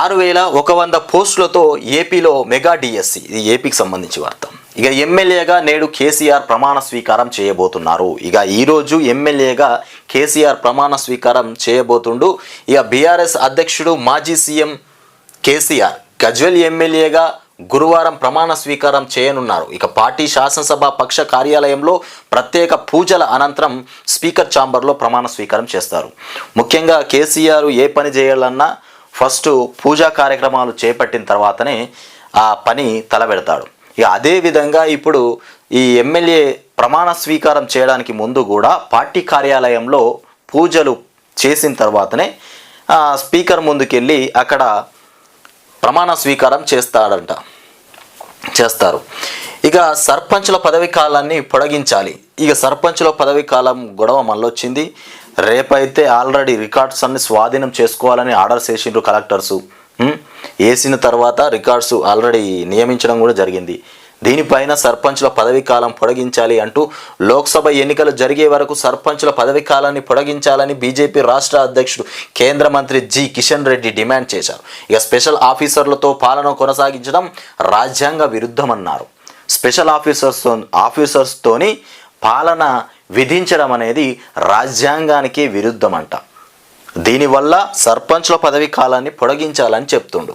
ఆరు వేల ఒక వంద పోస్టులతో ఏపీలో మెగా డిఎస్సి. ఇది ఏపీకి సంబంధించి వార్త. ఇక ఎమ్మెల్యేగా నేడు కేసీఆర్ ప్రమాణ స్వీకారం చేయబోతున్నారు. ఇక ఈరోజు ఎమ్మెల్యేగా కేసీఆర్ ప్రమాణ స్వీకారం చేయబోతుండు. ఇక బీఆర్ఎస్ అధ్యక్షుడు మాజీ సీఎం కేసీఆర్. గజ్వెల్ ఎమ్మెల్యేగా గురువారం ప్రమాణ స్వీకారం చేయనున్నారు. ఇక పార్టీ శాసనసభ పక్ష కార్యాలయంలో ప్రత్యేక పూజల అనంతరం స్పీకర్ ఛాంబర్లో ప్రమాణ స్వీకారం చేస్తారు. ముఖ్యంగా కేసీఆర్ ఏ పని చేయాలన్నా ఫస్ట్ పూజా కార్యక్రమాలు చేపట్టిన తర్వాతనే ఆ పని తలబెడతాడు ఇక అదే విధంగా ఇప్పుడు ఈ ఎమ్మెల్యే ప్రమాణ స్వీకారం చేయడానికి ముందు కూడా పార్టీ కార్యాలయంలో పూజలు చేసిన తర్వాతనే స్పీకర్ ముందుకెళ్ళి అక్కడ ప్రమాణ స్వీకారం చేస్తాడంట. చేస్తారు. ఇక సర్పంచుల పదవి కాలాన్ని పొడిగించాలి. ఇక సర్పంచుల పదవి కాలం గొడవ మళ్ళొచ్చింది. రేపైతే ఆల్రెడీ రికార్డ్స్ అన్ని స్వాధీనం చేసుకోవాలని ఆర్డర్స్ వేసిండ్రు కలెక్టర్స్. వేసిన తర్వాత రికార్డ్స్ ఆల్రెడీ నియమించడం కూడా జరిగింది. దీనిపైన సర్పంచ్ల పదవీ కాలం పొడిగించాలి అంటూ లోక్సభ ఎన్నికలు జరిగే వరకు సర్పంచ్ల పదవీ కాలాన్ని పొడిగించాలని బీజేపీ రాష్ట్ర అధ్యక్షుడు కేంద్ర మంత్రి జి కిషన్ రెడ్డి డిమాండ్ చేశారు. ఇక స్పెషల్ ఆఫీసర్లతో పాలన కొనసాగించడం రాజ్యాంగ విరుద్ధమన్నారు. స్పెషల్ ఆఫీసర్స్ ఆఫీసర్స్తోని పాలన విధించడం అనేది రాజ్యాంగానికి విరుద్ధమంట. దీనివల్ల సర్పంచ్ల పదవి కాలాన్ని పొడిగించాలని చెప్తుండు.